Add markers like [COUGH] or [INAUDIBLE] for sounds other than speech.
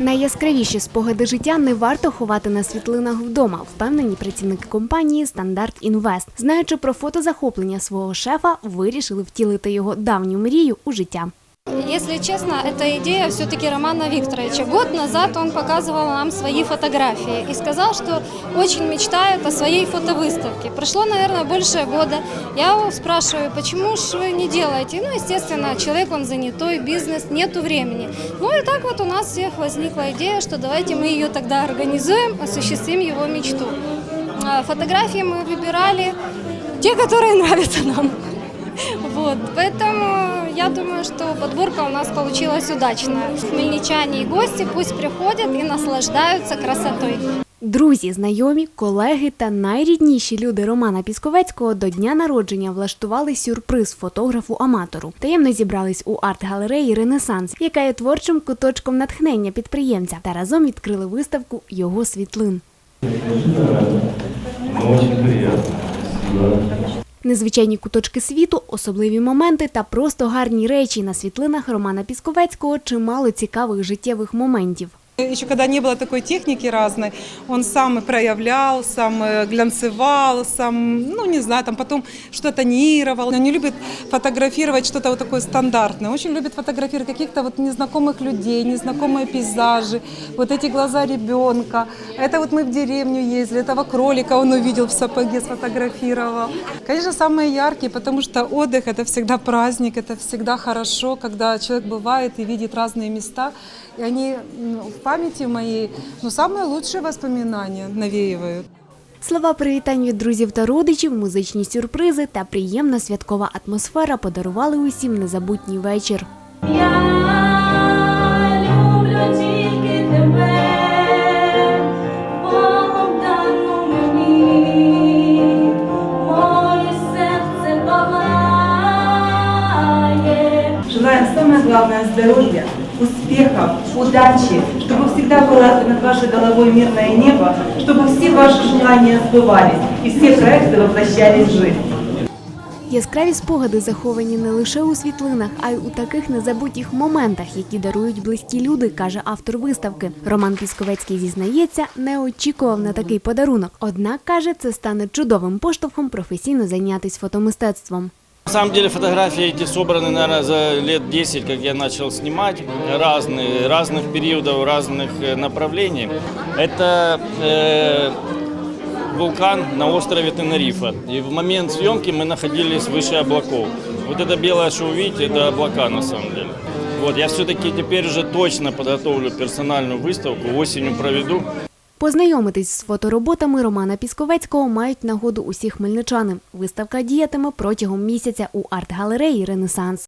Найяскравіші спогади життя не варто ховати на світлинах вдома, впевнені працівники компанії Стандарт Інвест. Знаючи про фотозахоплення свого шефа, вирішили втілити його давню мрію у життя. Если честно, это идея все-таки Романа Викторовича. Год назад он показывал нам свои фотографии и сказал, что очень мечтает о своей фотовыставке. Прошло, наверное, больше года. Я его спрашиваю, почему же вы не делаете? Ну, естественно, человек он занятой, бизнес, нету времени. Ну и так вот у нас всех возникла идея, что давайте мы ее тогда организуем, осуществим его мечту. А, Фотографии мы выбирали те, которые [LAUGHS] нравятся нам. Вот, поэтому я думаю, что подборка у нас получилась удачная. Хмельничане и гости пусть приходят и наслаждаются красотой. Друзі, знайомі, колеги та найрідніші люди Романа Пісковецького до дня народження влаштували сюрприз фотографу-аматору. Таємно зібрались у арт-галереї Ренесанс, яка є творчим куточком натхнення підприємця, та разом відкрили виставку його світлин. Очень приятно. Спасибо. Незвичайні куточки світу, особливі моменти та просто гарні речі на світлинах Романа Пісковецького чимало цікавих життєвих моментів. Еще когда не было такой техники разной, он сам и проявлял, сам э, глянцевал, сам, ну не знаю, там потом что-то тонировал. Он не любит фотографировать что-то вот такое стандартное. Очень любит фотографировать каких-то вот незнакомых людей, незнакомые пейзажи, вот эти глаза ребенка. Это вот мы в деревню ездили, этого кролика он увидел в сапоге, сфотографировал. Конечно, самые яркие, потому что отдых – это всегда праздник, это всегда хорошо, когда человек бывает и видит разные места. И они м, в памяти моей, ну, самые лучшие воспоминания навеивают. Слова привітань від друзів та родичів, музичні сюрпризи та приємна святкова атмосфера подарували усім незабутній вечір. Я люблю тільки тебе, Богом дану мені, моє серце палає. Желаем самое главное здоровья, успехов, удачи, чтобы всегда было над вашей головой мирное небо, чтобы все ваши желания сбывались и все проекты воплощались в жизнь. Яскраві спогади заховані не лише у світлинах, а й у таких незабутніх моментах, які дарують близькі люди, каже автор виставки. Роман Пісковецький зізнається, не очікував на такий подарунок. Однак каже, це стане чудовим поштовхом професійно зайнятися фотомистецтвом. На самом деле фотографии эти собраны, наверное, за лет 10, как я начал снимать, разные, разных периодов, разных э, направлений. Это э, вулкан на острове Тенерифа. И в момент съемки мы находились выше облаков. Вот это белое, что вы видите, это облака на самом деле. Вот, я все-таки теперь уже точно подготовлю персональную выставку, осенью проведу. Познайомитись з фотороботами Романа Пісковецького мають нагоду усі хмельничани. Виставка діятиме протягом місяця у арт-галереї Ренесанс.